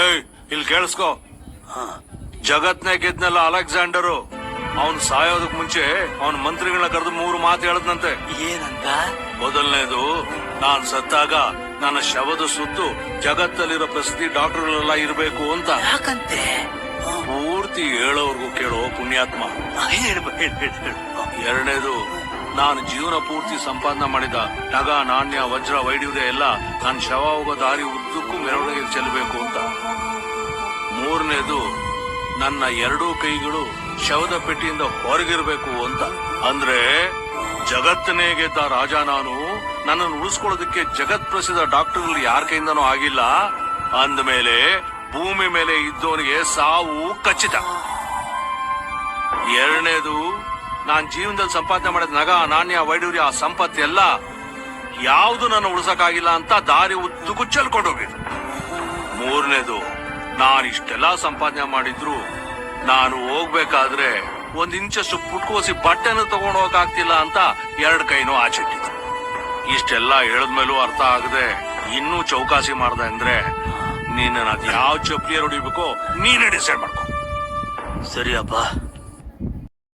ಏಯ್ ಇಲ್ಲಿ ಕೇಳಿಸ್ಕೋ. ಜಗತ್ನೇ ಗೆದ್ನಲ್ಲ ಅಲೆಕ್ಸಾಂಡರು. ಅವನ್ ಸಾಯೋದಕ್ ಮುಂಚೆ ಅವನ್ ಮಂತ್ರಿಗಳನ್ನ ಕರೆದು ಮೂರು ಮಾತು ಹೇಳದ್ನಂತೆ. ಏನಂತ? ಮೊದಲನೇದು ನಾನ್ ಸತ್ತಾಗ ನನ್ನ ಶವದ ಸುತ್ತು ಜಗತ್ತಲ್ಲಿರೋ ಪ್ರಸಿದ್ಧಿ ಎಲ್ಲ ಇರಬೇಕು ಅಂತ. ಯಾಕಂತೆ? ಪೂರ್ತಿ ಹೇಳೋರ್ಗು ಕೇಳೋ ಪುಣ್ಯಾತ್ಮ. ಎರಡನೇದು ನಾನು ಜೀವನ ಪೂರ್ತಿ ಸಂಪಾದನೆ ಮಾಡಿದ ನಗ ನಾಣ್ಯ ವಜ್ರ ವೈಡೂರ್ಯ ಎಲ್ಲ ನನ್ನ ಶವ ಹೋಗೋ ದಾರಿ ಉದ್ದಕ್ಕೂ ಮೆರವಣಿಗೆ ಚೆಲ್ಲಬೇಕು ಮೂರನೇದು, ನನ್ನ ಎರಡೂ ಕೈಗಳು ಶವದ ಪೆಟ್ಟಿಯಿಂದ ಹೊರಗಿರಬೇಕು ಅಂತ. ಅಂದ್ರೆ ಜಗತ್ತನೇ ಗೆದ್ದ ರಾಜ ನಾನು, ನನ್ನನ್ನು ಉಳಿಸ್ಕೊಳ್ಳೋದಕ್ಕೆ ಜಗತ್ ಪ್ರಸಿದ್ಧ ಡಾಕ್ಟರ್ ಯಾರ ಕೈಯಿಂದನೂ ಆಗಿಲ್ಲ. ಅಂದಮೇಲೆ, ಭೂಮಿ ಮೇಲೆ ಇದ್ದವನಿಗೆ ಸಾವು ಖಚಿತ. ಎರಡನೇದು, ನಾನ್ ಜೀವನದಲ್ಲಿ ಸಂಪಾದನೆ ಮಾಡಿದ ನಗ ನಾಣ್ಯ ವೈಡೂರ್ಯ ಆ ಸಂಪತ್ತೆಲ್ಲ ಯಾವುದು ನನ್ನ ಉಳಿಸಕ್ಕಾಗಿಲ್ಲ ಅಂತ ದಾರಿ ಉದ್ದು ಚೆಲ್ಕೊಂಡು ಹೋಗಿದ್ದು ಮೂರನೇದು ನಾನು ಇಷ್ಟೆಲ್ಲ ಸಂಪಾದನೆ ಮಾಡಿದ್ರು, ನಾನು ಹೋಗ್ಬೇಕಾದ್ರೆ ಒಂದ್ ಇಂಚಷ್ಟು ಪುಟ್ಕೋಸಿ ಬಟ್ಟೆನ ತಗೊಂಡು ಹೋಗಕ್ಕಾಗ್ತಿಲ್ಲ ಅಂತ ಎರಡ್ ಕೈನೂ ಆಚಿಟ್ಟಿದ್ರು ಇಷ್ಟೆಲ್ಲ ಹೇಳದ್ಮೇಲೂ ಅರ್ಥ ಆಗದೆ ಇನ್ನೂ ಚೌಕಾಸಿ ಮಾಡ್ದೆ ಅಂದ್ರೆ ನೀನ್ ಅದ್ ಯಾವ ಚಪ್ಲಿಯರ್ ಹೊಡಿಬೇಕೋ ನೀನೇ ಡಿಸೈಡ್ ಮಾಡ್ಕೊ. ಸರಿಯಪ್ಪ